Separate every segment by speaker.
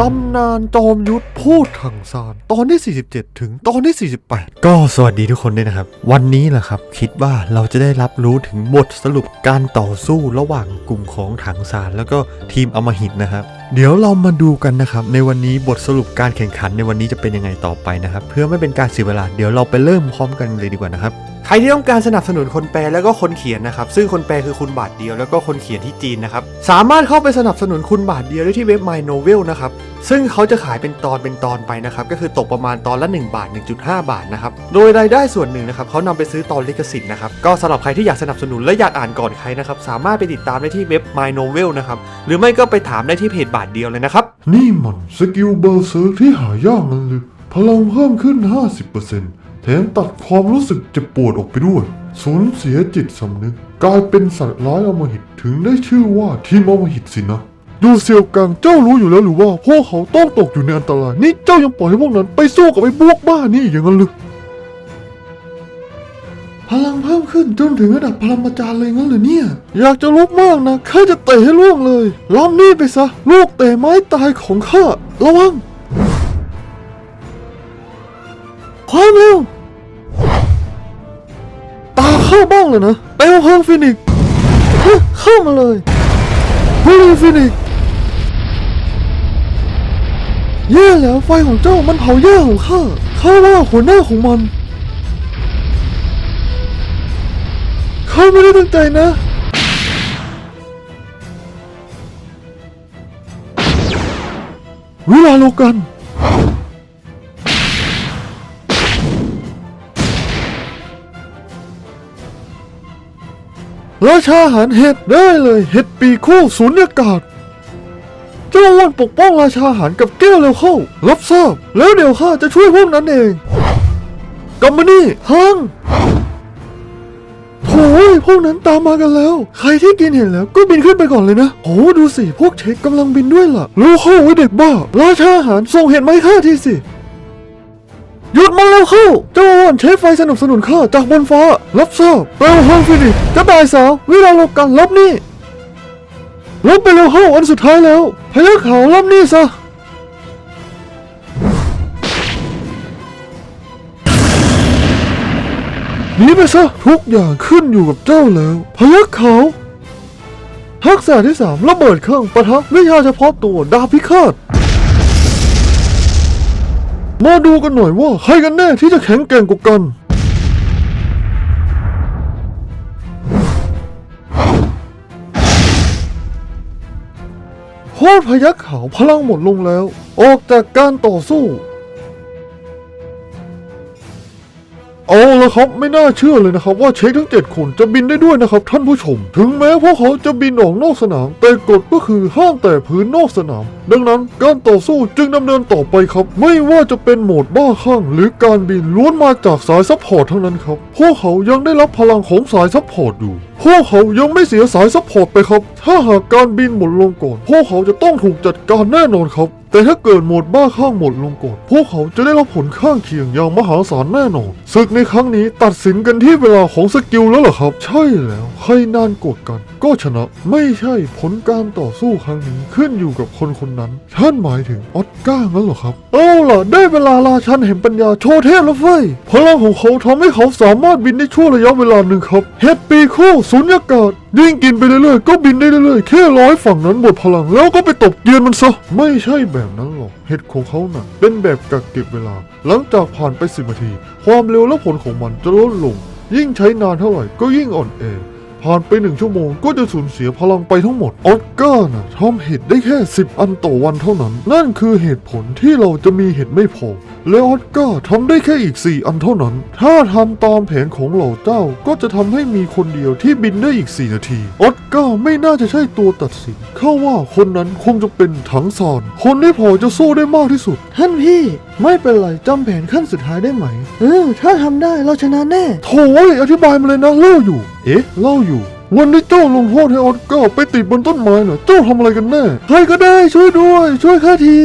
Speaker 1: ตำนานจอมยุทธพูดถังซานตอนที่ 47 ถึงตอนที่ 48 ก็สวัสดีทุกคนด้วยนะครับ วันนี้แหละครับ คิดว่าเราจะได้รับรู้ถึงบทสรุปการต่อสู้ระหว่างกลุ่มของถังซานแล้วก็ทีมอมหิตนะครับเดี๋ยวเรามาดูกันนะครับในวันนี้บทสรุปการแข่งขันในวันนี้จะเป็นยังไงต่อไปนะครับ เพื่อไม่เป็นการเสียเวลาเดี๋ยวเราไปเริ่มพร้อมกันเลยดีกว่านะครับใครที่ต้องการสนับสนุนคนแปลแล้วก็คนเขียนนะครับ ซึ่งคนแปลคือคุณบาทเดียวแล้วก็คนเขียนที่จีนนะครับ สามารถเข้าไปสนับสนุนคุณบาทเดียวได้ที่เว็บ My Novel นะครับ ซึ่งเขาจะขายเป็นตอนเป็นตอนไปนะครับ ก็คือตกประมาณตอนละ 1 บาท 1.5 บาทนะครับ โดยรายได้ส่วนหนึ่งนะครับเขานำไปซื้อตอนลิขสิทธิ์นะครับ ก็สำหรับใครที่อยากสนับสนุนและอยากอ่านก่อนใครนะครับ สามารถไปติดตามได้ที่เว็บ My Novel นะครับ หรือไม่ก็ไปถามได้ที่เพจบาทเดียวเลยนะครับ
Speaker 2: นี่มันสกิลเบอร์เซิร์ที่หายากนั่นหรือพลังเพิ่มขึ้น 50%แถมตัดความรู้สึกเจ็บปวดออกไปด้วย สูญเสียจิตสำนึก กลายเป็นสัตว์ร้ายอมหิตถึงได้ชื่อว่าทีมอมหิตสินะดูเซียวกังเจ้ารู้อยู่แล้วหรือว่าพวกเขาต้องตกอยู่ในอันตราย นี่เจ้ายังปล่อยให้พวกนั้นไปสู้กับไอ้พวกบ้านี่อย่างนั้นหรือ พลังเพิ่มขึ้นจนถึงระดับพลังประจารเลยงั้นหรือเนี่ย อยากจะลุกมากนะข้าจะเตะให้ล่วงเลยล้อมนี่ไปซะ ลูกเตะไม้ตายของข้า ระวัง ความเร็ว ตาเข้าบ้างเลยนะเปลวเพลิงฟินิกเข้ามาเลยฮูลีฟินิกแย่แล้วไฟของเจ้ามันเผาแย่ของข้าข้าว่าหัวหน้าของมัน ขาไม่ได้ตั้งใจนะเวลาโลกันราชาหารเห็ดได้เลยเห็ดปีคู่ศูนยากาศเจ้าอ้วนปกป้องราชาหารกับแก้วเร็วเข้ารับทราบแล้วเดี๋ยวข้าจะช่วยพวกนั้นเองกลับมานี่ฮัง พวกนั้นตามมากันแล้ว ใครที่กินเห็นแล้วก็บินขึ้นไปก่อนเลยนะโอ้ดูสิ พวกเช็คกำลังบินด้วยล่ะ รู้เข้าไว้เด็กบ้า ราชาอาหารส่งเห็ดไหมข้าทีสิ หยุดมันแล้วเข้า เจ้าอ้วนใช้ไฟสนับสนุนข้าจากบนฟ้า รับทราบเปลวเพลิงฟินิกซ์กระต่ายสาว วิลาโลกันรับนี่รับไปเร็วเข้าอันสุดท้ายแล้วพยักขาวรับนี่ซะ หนีไปซะทุกอย่างขึ้นอยู่กับเจ้าแล้วพยักเขาทักษะที่สามระเบิดเครื่องปะทะวิชาเฉพาะตัวดาบพิฆาตมาดูกันหน่อยว่าใครกันแน่ที่จะแข็งแกร่งกว่ากัน โคตรพยักขาวพลังหมดลงแล้ว ออกจากการต่อสู้ ละครับไม่น่าเชื่อเลยนะครับว่าเช็คทั้ง 7 คนจะบินได้ด้วยนะครับท่านผู้ชม ถึงแม้พวกเขาจะบินออกนอกสนาม แต่กฎก็คือห้ามแตะพื้นนอกสนาม ดังนั้นการต่อสู้จึงดำเนินต่อไปครับ ไม่ว่าจะเป็นโหมดบ้าคลั่งหรือการบินล้วนมาจากสายซัพพอร์ตเท่านั้นครับ พวกเขายังได้รับพลังของสายซัพพอร์ตอยู่พวกเขายังไม่เสียสายซัพพอร์ตไปครับ ถ้าหากการบินหมดลงก่อน พวกเขาจะต้องถูกจัดการแน่นอนครับ แต่ถ้าเกิดหมดบ้าข้างหมดลงก่อนพวกเขาจะได้รับผลข้างเคียงอย่างมหาศาลแน่นอนศึกในครั้งนี้ตัดสินกันที่เวลาของสกิลแล้วเหรอครับ ใช่แล้วใครนานกดกัน ก็ชนะไม่ใช่ผลการต่อสู้ครั้งนี้ขึ้นอยู่กับคนคนนั้น ท่านหมายถึงออสการ์งั้นเหรอครับ เอาล่ะ ได้เวลาราชันแห่งปัญญาโชว์เทพแล้วเฟ้ยพลังของเขาทำให้เขาสามารถบินได้ชั่วระยะเวลาหนึ่งครับเฮดปีคู่สุญญากาศ ยิ่งกินไปเรื่อยๆ ก็บินได้เรื่อยๆ แค่ร้อยฝั่งนั้นหมดพลัง แล้วก็ไปตบเกียนมันซะ ไม่ใช่แบบนั้นหรอก เห็ดของเขาน่ะ เป็นแบบกักเก็บเวลา หลังจากผ่านไปสิบนาที ความเร็วและผลของมันจะลดลง ยิ่งใช้นานเท่าไหร่ก็ยิ่งอ่อนแอ ผ่านไปหนึ่งชั่วโมงก็จะสูญเสียพลังไปทั้งหมด ออสการ์นะทำเห็ดได้แค่ 10 อันต่อวันเท่านั้น นั่นคือเหตุผลที่เราจะมีเห็ดไม่พอ และออสการ์ทำได้แค่อีก 4 อันเท่านั้น ถ้าทำตามแผนของเหล่าเจ้าก็จะทำให้มีคนเดียวที่บินได้อีก 4 นาที ออสการ์ไม่น่าจะใช่ตัวตัดสิน เข้าว่าคนนั้นคงจะเป็นถังซานคนที่พอจะสู้ได้มากที่สุด ท่านพี่ไม่เป็นไรจำแผนขั้นสุดท้ายได้ไหม เออ ถ้าทำได้เราชนะแน่ โถ่อธิบายมาเลยนะเล่าอยู่ เอ๊ะเล่าอยู่ วันนี้เจ้าลงโทษให้ออสการ์ไปติดบนต้นไม้น่ะเจ้าทำอะไรกันแน่ใครก็ได้ช่วยด้วย ช่วยข้าที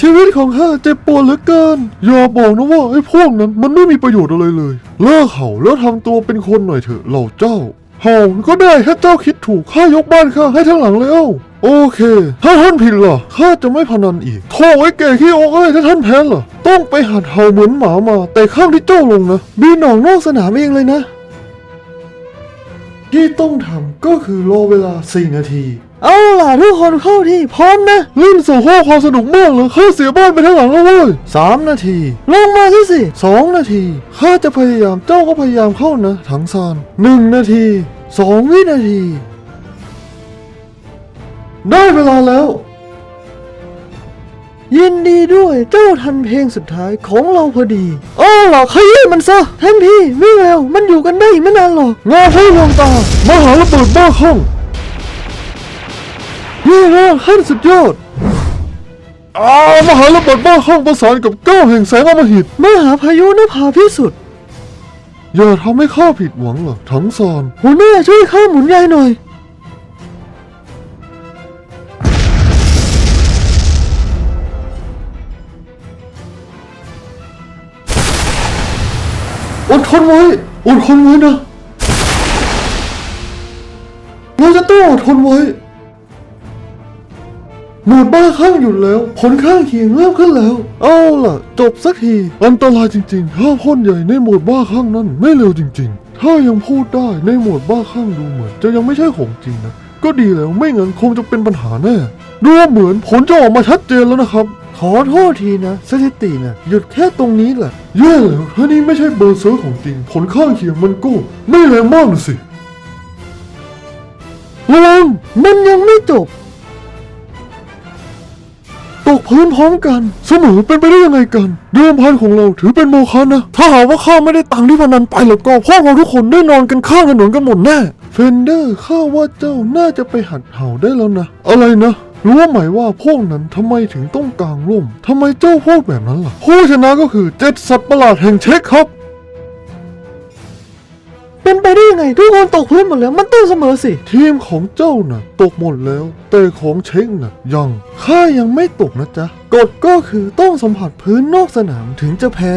Speaker 2: ชีวิตของข้าเจ็บปวดเหลือเกิน อย่าบอกนะว่าไอ้พวกนั้นมันไม่มีประโยชน์อะไรเลย เลิกเขาแล้วทำตัวเป็นคนหน่อยเถอะเหล่าเจ้า เฮาก็ได้ถ้าเจ้าคิดถูกข้ายกบ้านข้าให้ทั้งหลังเลยเอ้าโอเค ถ้าท่านผิดล่ะข้าจะไม่พนันอีกโถ่ไอ้แก่ขี้โอกเอ้ยถ้าท่านแพ้ล่ะ ต้องไปหัดเห่าเหมือนหมามา แต่ข้างที่เจ้าลงนะ
Speaker 1: บินองนอกสนามเองเลยนะ ที่ต้องทำก็คือรอเวลา 4 นาที เอาล่ะทุกคนเข้าที่พร้อมนะ
Speaker 2: เล่นโซโค่ความสนุกมากเลยข้าเสียบ้านไปทั้งหลังแล้วเว้ย
Speaker 1: 3นาที ลงมาสิสิสองนาทีข้าจะพยายามเจ้าก็พยายามเข้านะถังซานหนึ่งนาทีสองวินาที ได้เวลาแล้ว ยินดีด้วยเจ้าทันเพลงสุดท้ายของเราพอดีอ้อเหรอขยี้มันซะท่านพี่วิ่งเร็วมันอยู่กันได้ไม่นานหรอก
Speaker 2: งาให้ลวงตามหาระเบิดบ้าคลั่ง
Speaker 1: นี่นะขั้นสุดยอด
Speaker 2: อ้ามหาระเบิดบ้าคลั่งประสานกับก้าวแห่งแสงอมหิต
Speaker 1: มหาพายุนภาพิสุทธิ์
Speaker 2: อย่าทำให้ข้าผิดหวังหรอกทั้งซาน
Speaker 1: หัวหน้าช่วยข้าหมุนใยหน่อย
Speaker 2: ทนไว้อดทนไว้นะ
Speaker 1: เราจะต้องอดทนไว้หมดบ้าข้างอยู่แล้ว ผลข้างเคียงเริ่มขึ้นแล้ว เอาล่ะ จบสักที
Speaker 2: อันตรายจริงๆ ถ้าพ่นใหญ่ในหมดบ้าคลั่งนั้นไม่เร็วจริง ๆ ถ้ายังพูดได้ในหมดบ้าคลั่งดูเหมือน จะยังไม่ใช่ของจริงนะ ก็ดีแล้วไม่งั้นคงจะเป็นปัญหาแน่ ดูเหมือนผลจะออกมาชัดเจนแล้วนะครับ
Speaker 1: ขอโทษทีนะ สถิตินะหยุดแค่ตรงนี้แหละ
Speaker 2: แย่แล้วถ้านี่ไม่ใช่เบอร์เซอร์ของจริง ผลข้างเคียงมันก็ไม่แรงมากนะสิ
Speaker 1: ระวังมันยังไม่จบ
Speaker 2: ตกพื้นพร้อมกัน เสมอเป็นไปได้ยังไงกัน เดิมพันของเราถือเป็นโมฆะนะ ถ้าหากว่าข้าไม่ได้ตังค์ที่พนันไปแล้วก็พวกเราทุกคนได้นอนกันข้างถนนกันหมดแน่ เฟนเดอร์ข้าว่าเจ้าน่าจะไปหัดเห่าได้แล้วนะ อะไรนะ รู้ไหมว่าพวกนั้นทำไมถึงต้องกางร่มทำไมเจ้าพูดแบบนั้นล่ะ ผู้ชนะก็คือเจ็ดสัตว์ประหลาดแห่งเช็คครับ
Speaker 1: เป็นไปได้ยังไง ทุกคนตกพื้นหมดแล้ว มันต้องเสมอสิ
Speaker 2: ทีมของเจ้าน่ะ ตกหมดแล้ว แต่ของเช็คน่ะ ยัง
Speaker 1: ข้ายังไม่ตกนะจ๊ะกฎก็คือต้องสัมผัสพื้นนอกสนามถึงจะแพ้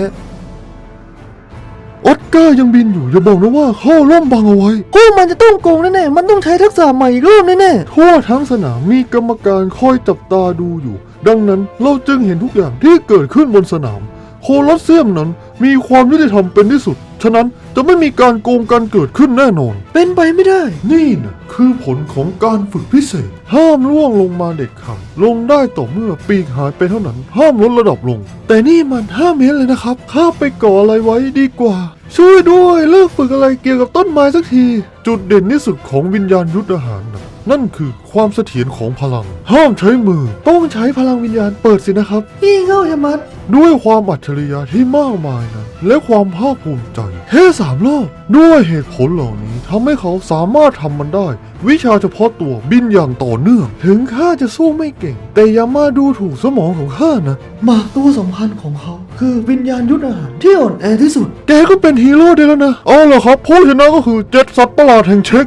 Speaker 2: ออสการ์ยังบินอยู่อย่าบอกนะว่าเข้าร่มบังเอาไว้
Speaker 1: พวกมันจะต้องโกงแน่ๆ มันต้องใช้ทักษะใหม่อีกรอบแน่
Speaker 2: ทั่วทั้งสนามมีกรรมการคอยจับตาดูอยู่ ดังนั้นเราจึงเห็นทุกอย่างที่เกิดขึ้นบนสนาม โคลอสเซียมนั้นมีความยุติธรรมเป็นที่สุด ฉะนั้นจะไม่มีการโกงกันเกิดขึ้นแน่นอน
Speaker 1: ๆเป็นไปไม่ได้
Speaker 2: นี่นะคือผลของการฝึกพิเศษ ห้ามล่วงลงมาเด็ดขาดลงได้ต่อเมื่อปีกหายไปเท่านั้น ห้ามลดระดับลง
Speaker 1: แต่นี่มันห้าเมตรเลยนะครับ
Speaker 2: ข้าไปก่ออะไรไว้ดีกว่า ช่วยด้วยเลิกฝึกอะไรเกี่ยวกับต้นไม้สักที จุดเด่นที่สุดของวิญญาณยุทธอาหารนะ นั่นคือความเสถียรของพลัง ห้ามใช้มือ
Speaker 1: ต้องใช้พลังวิญญาณเปิดสินะครับพี่เง่าชะมัด
Speaker 2: ด้วยความอัจฉริยะที่มากมายนะและความภาคภูมิใจแค่สามรอบด้วยเหตุผลเหล่านี้ทำให้เขาสามารถทำมันได้ วิชาเฉพาะตัวบินอย่างต่อเนื่อง
Speaker 1: ถึงข้าจะสู้ไม่เก่ง แต่อย่ามาดูถูกสมองของข้านะหมากตัวสำคัญของเขา คือวิญญาณยุทธอาหารที่อ่อนแอที่สุด
Speaker 2: แกก็เป็นฮีโร่ได้แล้วนะเอาล่ะครับผู้ชนะก็คือเจ็ดสัตว์ประหลาดแห่งเช็ค